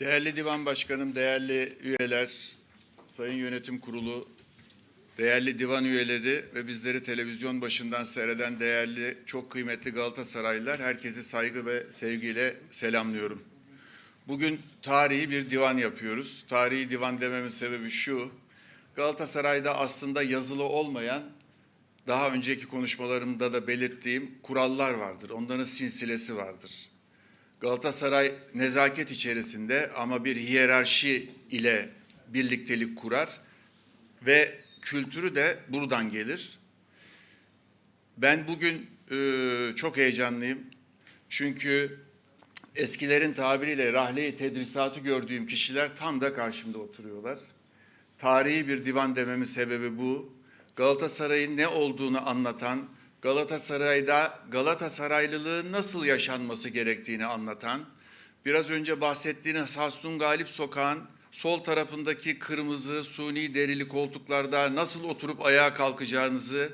Değerli Divan Başkanım, değerli üyeler, Sayın Yönetim Kurulu, değerli divan üyeleri ve bizleri televizyon başından seyreden değerli, çok kıymetli Galatasaraylılar, herkesi saygı ve sevgiyle selamlıyorum. Bugün tarihi bir divan yapıyoruz. Tarihi divan dememin sebebi şu, Galatasaray'da aslında yazılı olmayan, daha önceki konuşmalarımda da belirttiğim kurallar vardır. Onların sinsilesi vardır. Galatasaray nezaket içerisinde ama bir hiyerarşi ile birliktelik kurar ve kültürü de buradan gelir. Ben bugün e, çok heyecanlıyım. Çünkü eskilerin tabiriyle rahle-i tedrisatı gördüğüm kişiler tam da karşımda oturuyorlar. Tarihi bir divan dememin sebebi bu. Galatasaray'ın ne olduğunu anlatan, Galatasaray'da Galatasaraylılığın nasıl yaşanması gerektiğini anlatan, biraz önce bahsettiğiniz Hasdun Galip Sokağın sol tarafındaki kırmızı suni derili koltuklarda nasıl oturup ayağa kalkacağınızı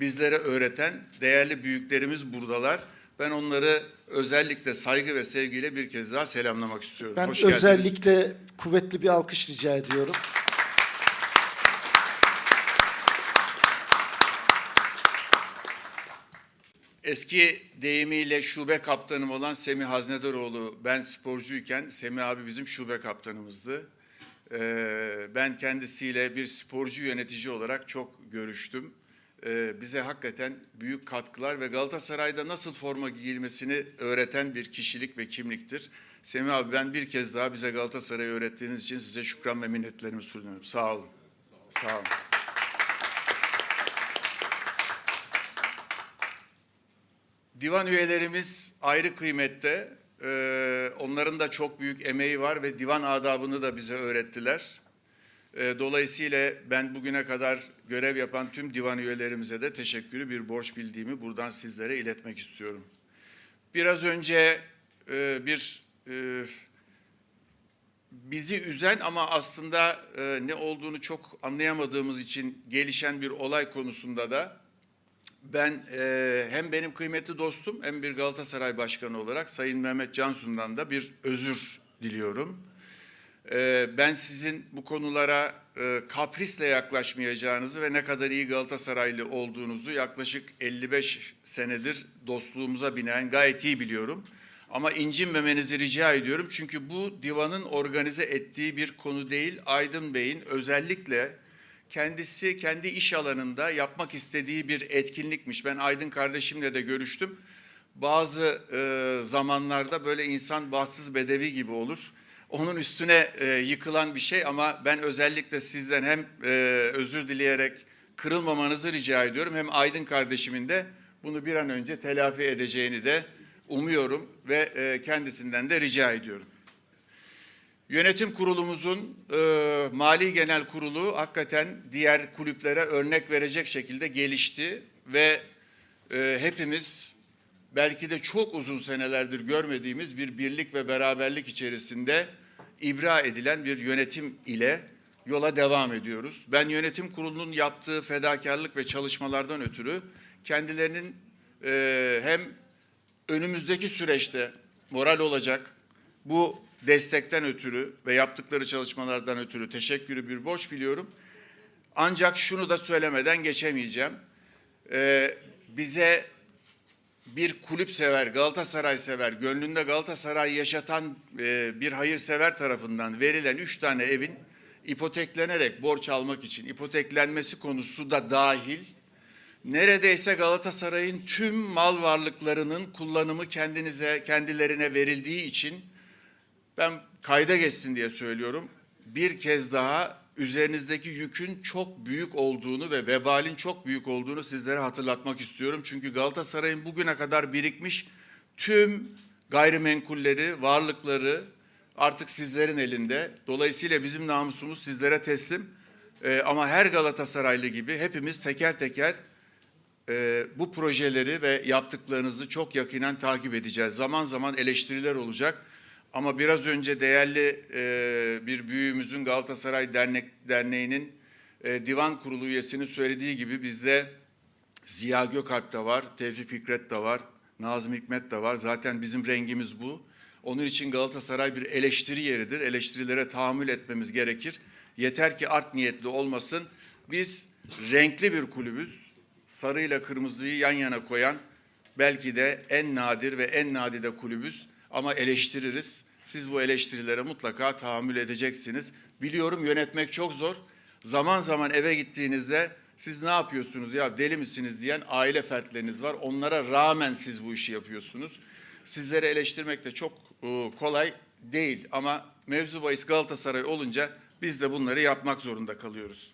bizlere öğreten değerli büyüklerimiz buradalar. Ben onları özellikle saygı ve sevgiyle bir kez daha selamlamak istiyorum. Ben Hoş geldiniz. özellikle kuvvetli bir alkış rica ediyorum. Eski deyimiyle şube kaptanım olan Semih Haznedaroğlu, ben sporcuyken Semih abi bizim şube kaptanımızdı. Ee, ben kendisiyle bir sporcu yönetici olarak çok görüştüm. Ee, bize hakikaten büyük katkılar ve Galatasaray'da nasıl forma giyilmesini öğreten bir kişilik ve kimliktir. Semih abi ben bir kez daha bize Galatasaray'ı öğrettiğiniz için size şükran ve minnetlerimi sunuyorum. Sağ olun. Sağ olun. Divan üyelerimiz ayrı kıymette. Ee, onların da çok büyük emeği var ve divan adabını da bize öğrettiler. Ee, dolayısıyla ben bugüne kadar görev yapan tüm divan üyelerimize de teşekkürü bir borç bildiğimi buradan sizlere iletmek istiyorum. Biraz önce e, bir e, bizi üzen ama aslında e, ne olduğunu çok anlayamadığımız için gelişen bir olay konusunda da ben e, hem benim kıymetli dostum hem bir Galatasaray Başkanı olarak Sayın Mehmet Cansu'ndan da bir özür diliyorum. E, ben sizin bu konulara e, kaprisle yaklaşmayacağınızı ve ne kadar iyi Galatasaraylı olduğunuzu yaklaşık 55 senedir dostluğumuza binen gayet iyi biliyorum. Ama incinmemenizi rica ediyorum çünkü bu divanın organize ettiği bir konu değil. Aydın Bey'in özellikle kendisi kendi iş alanında yapmak istediği bir etkinlikmiş. Ben Aydın kardeşimle de görüştüm. Bazı e, zamanlarda böyle insan bahtsız bedevi gibi olur. Onun üstüne e, yıkılan bir şey ama ben özellikle sizden hem e, özür dileyerek kırılmamanızı rica ediyorum. Hem Aydın kardeşimin de bunu bir an önce telafi edeceğini de umuyorum ve e, kendisinden de rica ediyorum. Yönetim kurulumuzun e, mali genel kurulu hakikaten diğer kulüplere örnek verecek şekilde gelişti ve e, hepimiz belki de çok uzun senelerdir görmediğimiz bir birlik ve beraberlik içerisinde ibra edilen bir yönetim ile yola devam ediyoruz. Ben yönetim kurulunun yaptığı fedakarlık ve çalışmalardan ötürü kendilerinin e, hem önümüzdeki süreçte moral olacak bu destekten ötürü ve yaptıkları çalışmalardan ötürü teşekkürü bir borç biliyorum. Ancak şunu da söylemeden geçemeyeceğim. Ee, bize bir kulüp sever, Galatasaray sever, gönlünde Galatasaray yaşatan e, bir hayırsever tarafından verilen üç tane evin ipoteklenerek borç almak için ipoteklenmesi konusu da dahil neredeyse Galatasaray'ın tüm mal varlıklarının kullanımı kendinize kendilerine verildiği için ben kayda geçsin diye söylüyorum. Bir kez daha üzerinizdeki yükün çok büyük olduğunu ve vebalin çok büyük olduğunu sizlere hatırlatmak istiyorum. Çünkü Galatasaray'ın bugüne kadar birikmiş tüm gayrimenkulleri, varlıkları artık sizlerin elinde. Dolayısıyla bizim namusumuz sizlere teslim. Ee, ama her Galatasaraylı gibi hepimiz teker teker e, bu projeleri ve yaptıklarınızı çok yakinen takip edeceğiz. Zaman zaman eleştiriler olacak. Ama biraz önce değerli e, bir büyüğümüzün Galatasaray Dernek Derneği'nin e, divan kurulu üyesinin söylediği gibi bizde Ziya Gökalp de var, Tevfik Fikret de var, Nazım Hikmet de var. Zaten bizim rengimiz bu. Onun için Galatasaray bir eleştiri yeridir. Eleştirilere tahammül etmemiz gerekir. Yeter ki art niyetli olmasın. Biz renkli bir kulübüz. Sarıyla kırmızıyı yan yana koyan belki de en nadir ve en nadide kulübüz ama eleştiririz. Siz bu eleştirilere mutlaka tahammül edeceksiniz. Biliyorum yönetmek çok zor. Zaman zaman eve gittiğinizde siz ne yapıyorsunuz ya deli misiniz diyen aile fertleriniz var. Onlara rağmen siz bu işi yapıyorsunuz. Sizleri eleştirmek de çok e, kolay değil ama mevzu bahis Galatasaray olunca biz de bunları yapmak zorunda kalıyoruz.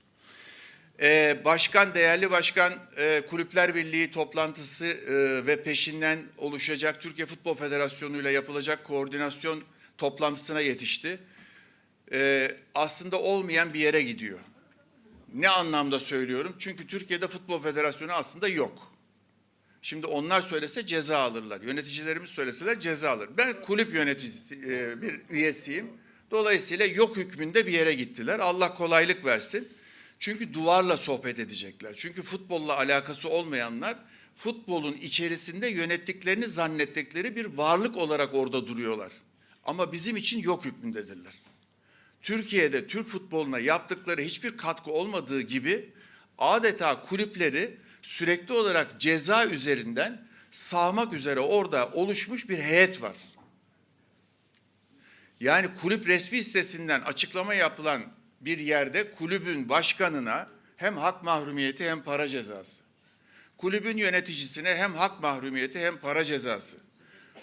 Ee, başkan, değerli başkan, e, Kulüpler Birliği toplantısı e, ve peşinden oluşacak Türkiye Futbol Federasyonu ile yapılacak koordinasyon toplantısına yetişti. Ee, aslında olmayan bir yere gidiyor. Ne anlamda söylüyorum? Çünkü Türkiye'de Futbol Federasyonu aslında yok. Şimdi onlar söylese ceza alırlar. Yöneticilerimiz söyleseler ceza alır. Ben kulüp yöneticisi e, bir üyesiyim. Dolayısıyla yok hükmünde bir yere gittiler. Allah kolaylık versin. Çünkü duvarla sohbet edecekler. Çünkü futbolla alakası olmayanlar futbolun içerisinde yönettiklerini zannettikleri bir varlık olarak orada duruyorlar. Ama bizim için yok hükmündedirler. Türkiye'de Türk futboluna yaptıkları hiçbir katkı olmadığı gibi adeta kulüpleri sürekli olarak ceza üzerinden sağmak üzere orada oluşmuş bir heyet var. Yani kulüp resmi sitesinden açıklama yapılan bir yerde kulübün başkanına hem hak mahrumiyeti hem para cezası. Kulübün yöneticisine hem hak mahrumiyeti hem para cezası.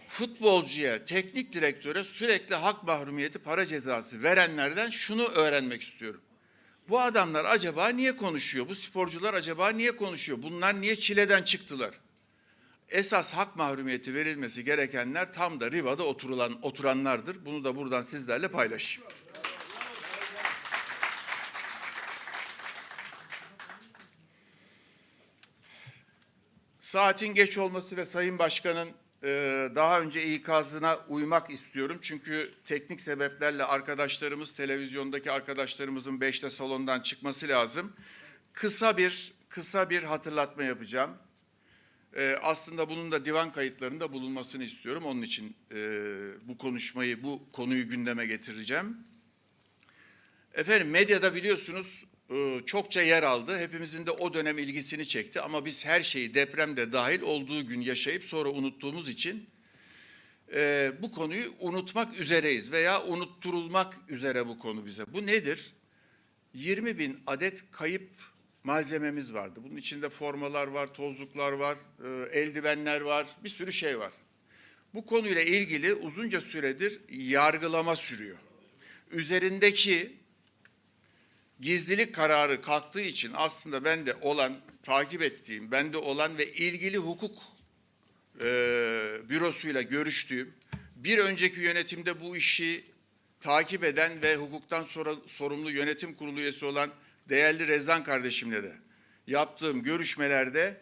Futbolcuya, teknik direktöre sürekli hak mahrumiyeti, para cezası verenlerden şunu öğrenmek istiyorum. Bu adamlar acaba niye konuşuyor? Bu sporcular acaba niye konuşuyor? Bunlar niye çileden çıktılar? Esas hak mahrumiyeti verilmesi gerekenler tam da Riva'da oturulan oturanlardır. Bunu da buradan sizlerle paylaşayım. Saatin geç olması ve Sayın Başkan'ın e, daha önce ikazına uymak istiyorum. Çünkü teknik sebeplerle arkadaşlarımız, televizyondaki arkadaşlarımızın beşte salondan çıkması lazım. Kısa bir kısa bir hatırlatma yapacağım. E, aslında bunun da divan kayıtlarında bulunmasını istiyorum. Onun için e, bu konuşmayı, bu konuyu gündeme getireceğim. Efendim medyada biliyorsunuz çokça yer aldı. Hepimizin de o dönem ilgisini çekti. Ama biz her şeyi depremde dahil olduğu gün yaşayıp sonra unuttuğumuz için e, bu konuyu unutmak üzereyiz veya unutturulmak üzere bu konu bize. Bu nedir? 20 bin adet kayıp malzememiz vardı. Bunun içinde formalar var, tozluklar var, e, eldivenler var, bir sürü şey var. Bu konuyla ilgili uzunca süredir yargılama sürüyor. Üzerindeki gizlilik kararı kalktığı için aslında ben de olan, takip ettiğim, bende olan ve ilgili hukuk e, bürosuyla görüştüğüm, bir önceki yönetimde bu işi takip eden ve hukuktan sonra sorumlu yönetim kurulu üyesi olan değerli Rezan kardeşimle de yaptığım görüşmelerde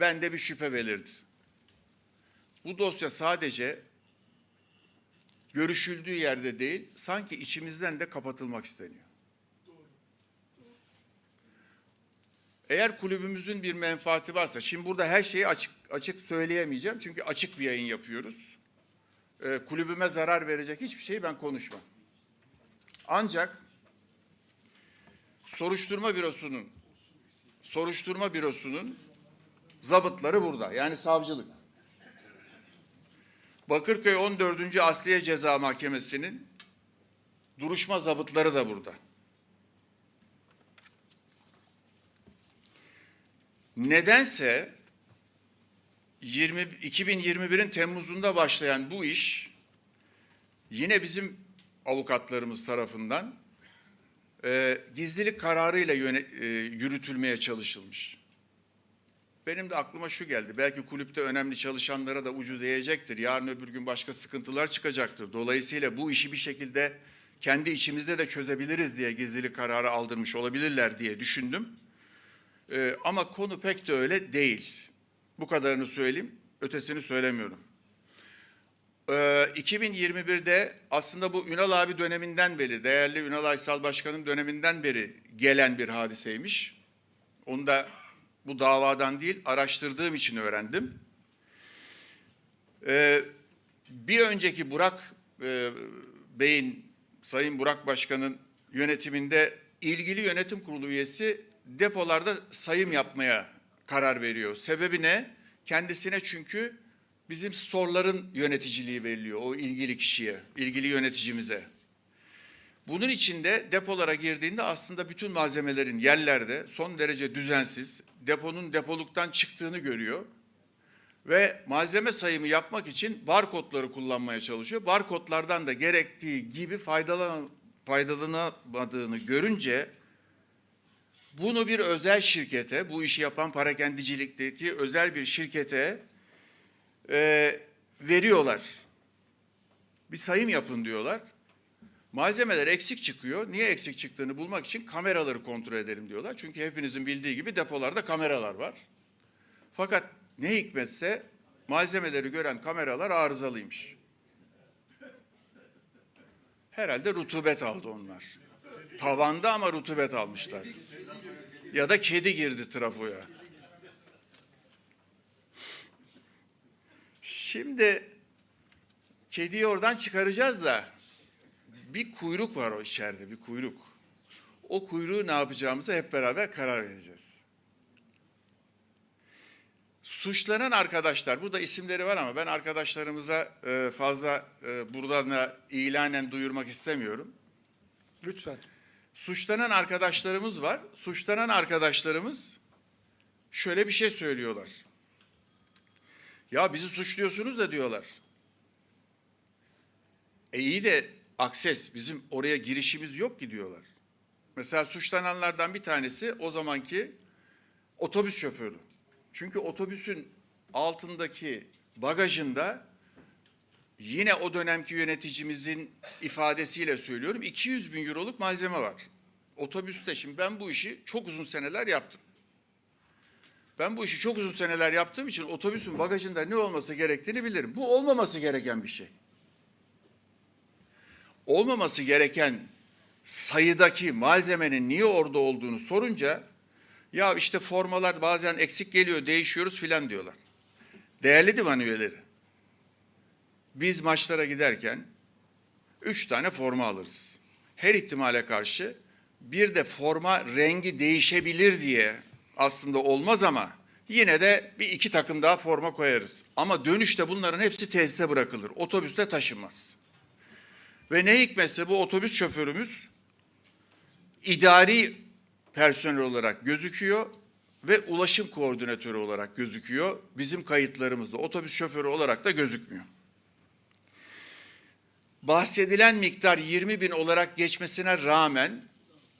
bende bir şüphe belirdi. Bu dosya sadece görüşüldüğü yerde değil, sanki içimizden de kapatılmak isteniyor. Eğer kulübümüzün bir menfaati varsa, şimdi burada her şeyi açık açık söyleyemeyeceğim çünkü açık bir yayın yapıyoruz. Ee, kulübüme zarar verecek hiçbir şeyi ben konuşmam. Ancak soruşturma bürosunun soruşturma bürosunun zabıtları burada. Yani savcılık. Bakırköy 14. Asliye Ceza Mahkemesi'nin duruşma zabıtları da burada. Nedense 20 2021'in Temmuz'unda başlayan bu iş yine bizim avukatlarımız tarafından e, gizlilik kararıyla yöne, e, yürütülmeye çalışılmış. Benim de aklıma şu geldi. Belki kulüpte önemli çalışanlara da ucu değecektir. Yarın öbür gün başka sıkıntılar çıkacaktır. Dolayısıyla bu işi bir şekilde kendi içimizde de çözebiliriz diye gizlilik kararı aldırmış olabilirler diye düşündüm. Ee, ama konu pek de öyle değil. Bu kadarını söyleyeyim, ötesini söylemiyorum. Ee, 2021'de aslında bu Ünal abi döneminden beri, değerli Ünal Aysal Başkan'ın döneminden beri gelen bir hadiseymiş. Onu da bu davadan değil, araştırdığım için öğrendim. Ee, bir önceki Burak e, Bey'in, Sayın Burak Başkan'ın yönetiminde ilgili yönetim kurulu üyesi depolarda sayım yapmaya karar veriyor. Sebebi ne? Kendisine çünkü bizim storların yöneticiliği veriliyor o ilgili kişiye, ilgili yöneticimize. Bunun içinde depolara girdiğinde aslında bütün malzemelerin yerlerde son derece düzensiz, deponun depoluktan çıktığını görüyor. Ve malzeme sayımı yapmak için barkodları kullanmaya çalışıyor. Barkodlardan da gerektiği gibi faydalan, faydalanamadığını görünce bunu bir özel şirkete, bu işi yapan parakendicilikteki özel bir şirkete e, veriyorlar. Bir sayım yapın diyorlar. Malzemeler eksik çıkıyor. Niye eksik çıktığını bulmak için kameraları kontrol edelim diyorlar. Çünkü hepinizin bildiği gibi depolarda kameralar var. Fakat ne hikmetse malzemeleri gören kameralar arızalıymış. Herhalde rutubet aldı onlar. Tavanda ama rutubet almışlar. Ya da kedi girdi trafoya. Şimdi kediyi oradan çıkaracağız da bir kuyruk var o içeride, bir kuyruk. O kuyruğu ne yapacağımıza hep beraber karar vereceğiz. Suçlanan arkadaşlar, burada isimleri var ama ben arkadaşlarımıza e, fazla e, buradan da ilanen duyurmak istemiyorum. Lütfen. Suçlanan arkadaşlarımız var. Suçlanan arkadaşlarımız şöyle bir şey söylüyorlar. Ya bizi suçluyorsunuz da diyorlar. E iyi de akses bizim oraya girişimiz yok ki diyorlar. Mesela suçlananlardan bir tanesi o zamanki otobüs şoförü. Çünkü otobüsün altındaki bagajında yine o dönemki yöneticimizin ifadesiyle söylüyorum 200 bin euroluk malzeme var. Otobüste şimdi ben bu işi çok uzun seneler yaptım. Ben bu işi çok uzun seneler yaptığım için otobüsün bagajında ne olması gerektiğini bilirim. Bu olmaması gereken bir şey. Olmaması gereken sayıdaki malzemenin niye orada olduğunu sorunca ya işte formalar bazen eksik geliyor değişiyoruz filan diyorlar. Değerli divan üyeleri biz maçlara giderken üç tane forma alırız. Her ihtimale karşı bir de forma rengi değişebilir diye aslında olmaz ama yine de bir iki takım daha forma koyarız. Ama dönüşte bunların hepsi tesise bırakılır. Otobüste taşınmaz. Ve ne hikmetse bu otobüs şoförümüz idari personel olarak gözüküyor ve ulaşım koordinatörü olarak gözüküyor. Bizim kayıtlarımızda otobüs şoförü olarak da gözükmüyor bahsedilen miktar 20 bin olarak geçmesine rağmen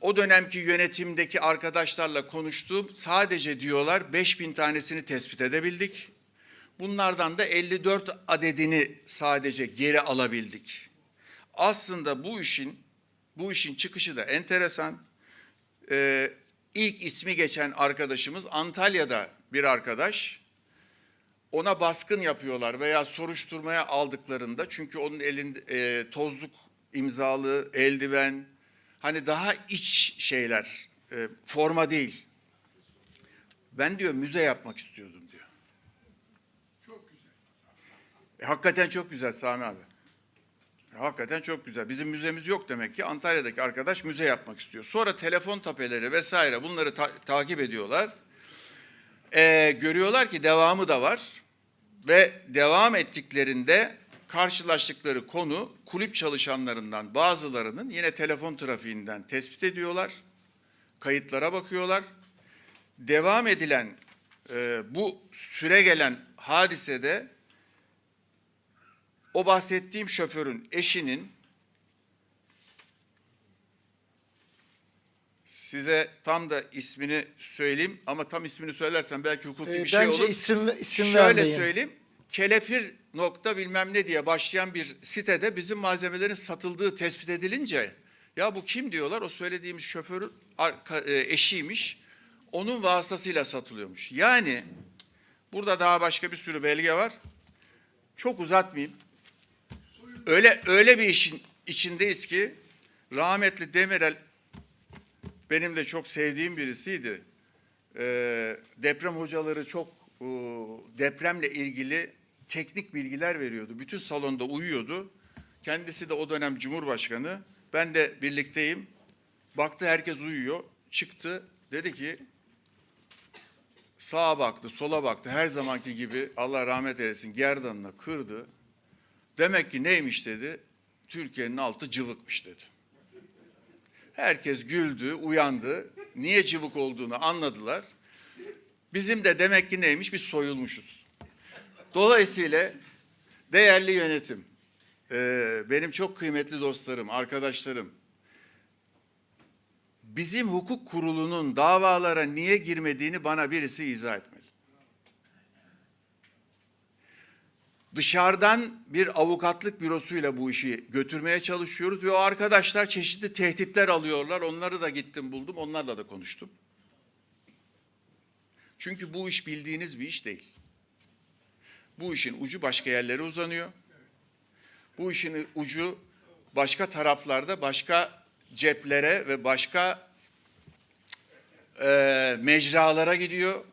o dönemki yönetimdeki arkadaşlarla konuştuğum sadece diyorlar 5 bin tanesini tespit edebildik. Bunlardan da 54 adedini sadece geri alabildik. Aslında bu işin bu işin çıkışı da enteresan. Ee, ilk ismi geçen arkadaşımız Antalya'da bir arkadaş ona baskın yapıyorlar veya soruşturmaya aldıklarında çünkü onun elinde e, tozluk imzalı eldiven hani daha iç şeyler e, forma değil. Ben diyor müze yapmak istiyordum diyor. Çok güzel. E, hakikaten çok güzel Sami abi. E, hakikaten çok güzel. Bizim müzemiz yok demek ki. Antalya'daki arkadaş müze yapmak istiyor. Sonra telefon tapeleri vesaire bunları ta- takip ediyorlar. Ee, görüyorlar ki devamı da var ve devam ettiklerinde karşılaştıkları konu kulüp çalışanlarından bazılarının yine telefon trafiğinden tespit ediyorlar. Kayıtlara bakıyorlar. Devam edilen e, bu süre gelen hadisede o bahsettiğim şoförün eşinin size tam da ismini söyleyeyim ama tam ismini söylersem belki hukuki Ee, bir şey bence olur. isim isim Şöyle vermeyin. söyleyeyim. Kelepir nokta bilmem ne diye başlayan bir sitede bizim malzemelerin satıldığı tespit edilince ya bu kim diyorlar o söylediğimiz şoförün e, eşiymiş. Onun vasıtasıyla satılıyormuş. Yani burada daha başka bir sürü belge var. Çok uzatmayayım. Öyle öyle bir işin içindeyiz ki rahmetli Demirel benim de çok sevdiğim birisiydi. Ee, deprem hocaları çok e, depremle ilgili teknik bilgiler veriyordu. Bütün salonda uyuyordu. Kendisi de o dönem Cumhurbaşkanı. Ben de birlikteyim. Baktı herkes uyuyor. Çıktı. Dedi ki sağa baktı, sola baktı. Her zamanki gibi Allah rahmet eylesin gerdanını kırdı. Demek ki neymiş dedi. Türkiye'nin altı cıvıkmış dedi. Herkes güldü, uyandı. Niye cıvık olduğunu anladılar. Bizim de demek ki neymiş? Biz soyulmuşuz. Dolayısıyla değerli yönetim, eee, benim çok kıymetli dostlarım, arkadaşlarım, bizim hukuk kurulunun davalara niye girmediğini bana birisi izah etmeli. Dışarıdan bir avukatlık bürosuyla bu işi götürmeye çalışıyoruz ve o arkadaşlar çeşitli tehditler alıyorlar. Onları da gittim buldum, onlarla da konuştum. Çünkü bu iş bildiğiniz bir iş değil. Bu işin ucu başka yerlere uzanıyor. Bu işin ucu başka taraflarda, başka ceplere ve başka eee, mecralara gidiyor.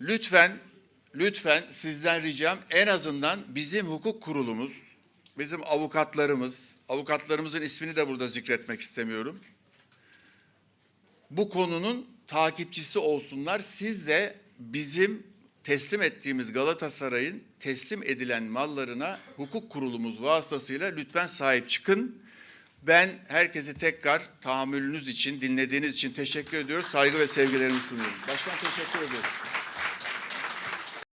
Lütfen, lütfen sizden ricam en azından bizim hukuk kurulumuz, bizim avukatlarımız, avukatlarımızın ismini de burada zikretmek istemiyorum. Bu konunun takipçisi olsunlar. Siz de bizim teslim ettiğimiz Galatasaray'ın teslim edilen mallarına hukuk kurulumuz vasıtasıyla lütfen sahip çıkın. Ben herkese tekrar tahammülünüz için, dinlediğiniz için teşekkür ediyoruz. Saygı ve sevgilerimi sunuyorum. Başkan teşekkür ediyorum.